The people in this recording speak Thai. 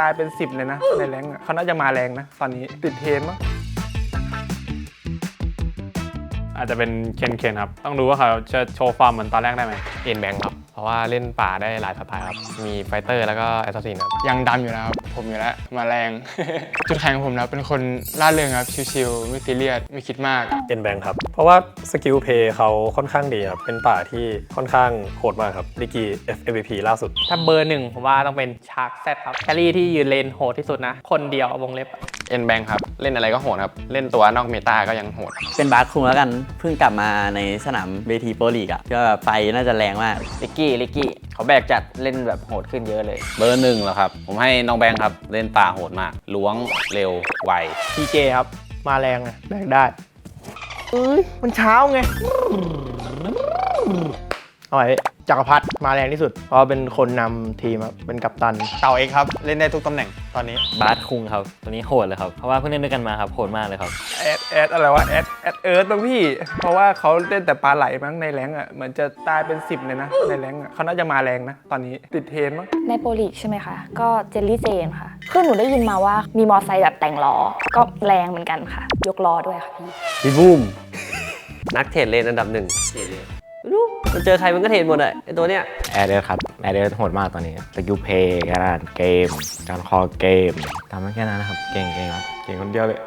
ตายเป็น 10 เลยนะ ในแรงค์อะเขาน่าจะมาแรงนะ ตอนนี้ติดเทรนมั้งอาจจะเป็นเคนเคนครับ ต้องดูว่าเขาจะโชว์ฟอร์มเหมือนตอนแรกได้ไหมเอ็นแบงครับเพราะว่าเล่นป่าได้หลายสไตล์ครับ มีไฟเตอร์แล้วก็แอสซัสซินครับ ยังดำอยู่นะครับ ผมอยู่แล้ว มาแรง จุดแข็งของผมนะเป็นคนล่าเริงครับ ชิวๆไม่ซีเรียส ไม่คิดมาก เอ็นแบงครับ เพราะว่าสกิลเพย์เขาค่อนข้างดีครับ เป็นป่าที่ค่อนข้างโหดมากครับดิกี FMVP ล่าสุด ถ้าเบอร์หนึ่งผมว่าต้องเป็นชาร์กแซดครับแครี่ที่ยืนเลนโหดที่สุดนะ คนเดียววงเล็บ เอ็นแบงครับ เล่นอะไรก็โหดครับ เล่นตัวนอกเมตาก็ยังโหด เป็นบาสคุงแล้วกันเพิ่งกลับมาในสนามเวทีโปรลีกอะก็แบบไฟน่าจะแรงมาก ลิกกี้ลิกกี้เขาแบกจัดเล่นแบบโหดขึ้นเยอะเลย เบอร์หนึ่งเหรอครับ ผมให้น้องแบงค์ครับ เล่นป่าโหดมากล้วงเร็วไว พีเจครับ มาแรงไงแรงได้เอ้ยมันเช้าไง เอาไว้จักรพัฒน์มาแรงที่สุด เพราะเป็นคนนำทีมครับเป็นกัปตัน เต่าเอกครับ เล่นได้ทุกตำแหน่งตอนนี้บาสคุงครับ ตัวนี้โหดเลยครับ เพราะว่าเพิ่งเล่นด้วยกันมาครับ โหดมากเลยครับ แอดแอดอะไรวะแอดแอดเอิร์ธบ้างพี่ เพราะว่าเขาเล่นแต่ปลาไหลมั้งในแรงค์อะเหมือนจะตายเป็น 10 เลยนะ ในแรงค์อะเขาน่าจะมาแรงนะ ตอนนี้ติดเทรนมั้งในโปรลีกใช่ไหมคะ ก็เจลลี่เจนค่ะ คือหนูได้ยินมาว่ามีมอไซค์แบบแต่งล้อ ก็แรงเหมือนกันค่ะ ยกล้อด้วยค่ะพี่ พี่บูมนักเทรดเลนอันดับหนึ่งไม่ รู้มันเจอใครมันก็เทรดหมดอะไอตัวเนี้ยแอร์เดอร์ครับแอร์เดอร์โหดมากตอนนี้สกิลเพย์การอ่านเกม การคอเกมทำได้แค่นั้นนะครับ เก่งเก่งครับเก่งคนเดียวเลย